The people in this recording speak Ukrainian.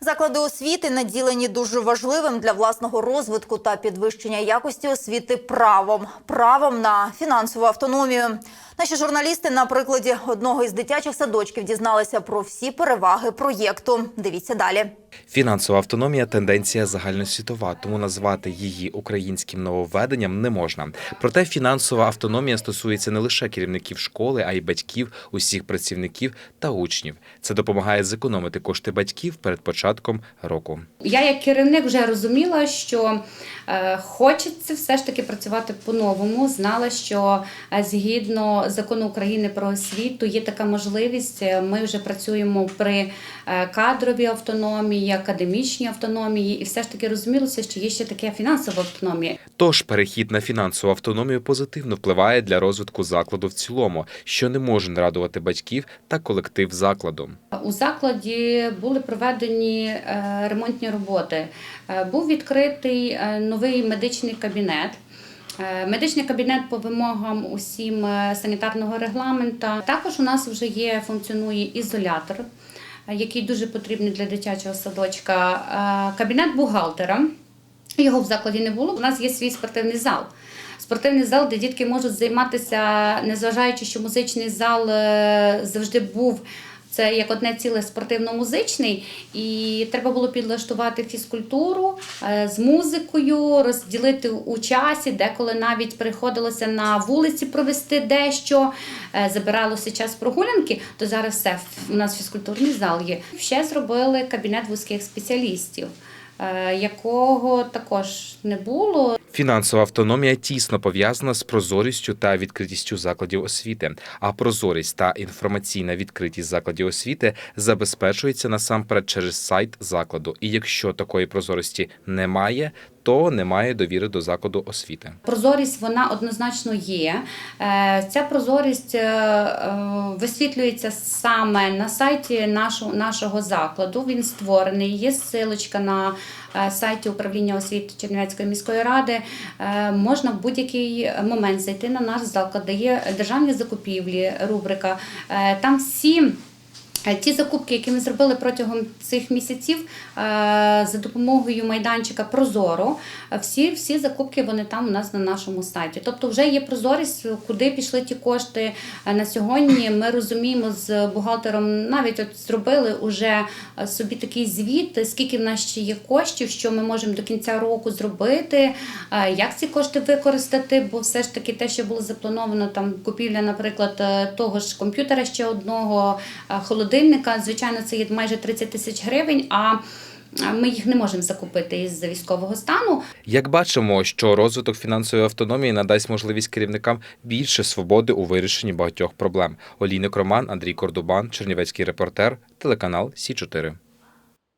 Заклади освіти наділені дуже важливим для власного розвитку та підвищення якості освіти правом правом на фінансову автономію. Наші журналісти на прикладі одного із дитячих садочків дізналися про всі переваги проєкту. Дивіться далі. Фінансова автономія тенденція загальносвітова, тому назвати її українським нововведенням не можна. Проте фінансова автономія стосується не лише керівників школи, а й батьків, усіх працівників та учнів. Це допомагає зекономити кошти батьків перед початком року. Я як керівник вже розуміла, що е, хочеться все ж таки працювати по-новому. Знала, що е, згідно закону України про освіту є така можливість. Е, Ми вже працюємо при кадровій автономії, академічній автономії, і все ж таки розумілося, що є ще таке фінансова автономія. Тож перехід на фінансову автономію позитивно впливає для розвитку закладу в цілому, що не може не радувати батьків та колектив закладу. У закладі були проведені е, ремонтні роботи. Е, Був відкритий е, новий медичний кабінет. Медичний кабінет по вимогам усім санітарного регламента. Також у нас вже є функціонує ізолятор, який дуже потрібний для дитячого садочка. Кабінет бухгалтера. Його в закладі не було. У нас є свій спортивний зал. Спортивний зал, де дітки можуть займатися, незважаючи, що музичний зал е, завжди був. Це як одне ціле спортивно-музичний, і треба було підлаштувати фізкультуру е, з музикою, розділити у часі, деколи навіть приходилося на вулиці провести дещо, е, забиралося час прогулянки, то зараз все у нас фізкультурний зал є. Ще зробили кабінет вузьких спеціалістів, якого також не було. Фінансова автономія тісно пов'язана з прозорістю та відкритістю закладів освіти. А прозорість та інформаційна відкритість закладів освіти забезпечується насамперед через сайт закладу. І якщо такої прозорості немає, то немає довіри до закладу освіти. Прозорість вона однозначно є. Е, Ця прозорість е, е, висвітлюється саме на сайті нашого, нашого закладу. Він створений. Є ссылочка на сайті управління освіти Чернівецької міської ради. Можна в будь-який момент зайти на наш заклад, де є державні закупівлі, рубрика. Там всі. Е, Ті закупки, які ми зробили протягом цих місяців е, за допомогою майданчика Прозоро, е, всі, всі закупки вони там у нас на нашому сайті. Тобто вже є прозорість, куди пішли ті кошти на сьогодні. Ми розуміємо з бухгалтером, навіть от зробили уже собі такий звіт, скільки в нас ще є коштів, що ми можемо до кінця року зробити, як ці кошти використати, бо все ж таки те, що було заплановано, там купівля, наприклад, того ж комп'ютера ще одного, е, холодильника, звичайно, це є майже 30 тисяч гривень. А ми їх не можемо закупити із військового стану. Як бачимо, що розвиток фінансової автономії надасть можливість керівникам більше свободи у вирішенні багатьох проблем. Олійник Роман, Андрій Кордубан, Чернівецький репортер, телеканал Сі 4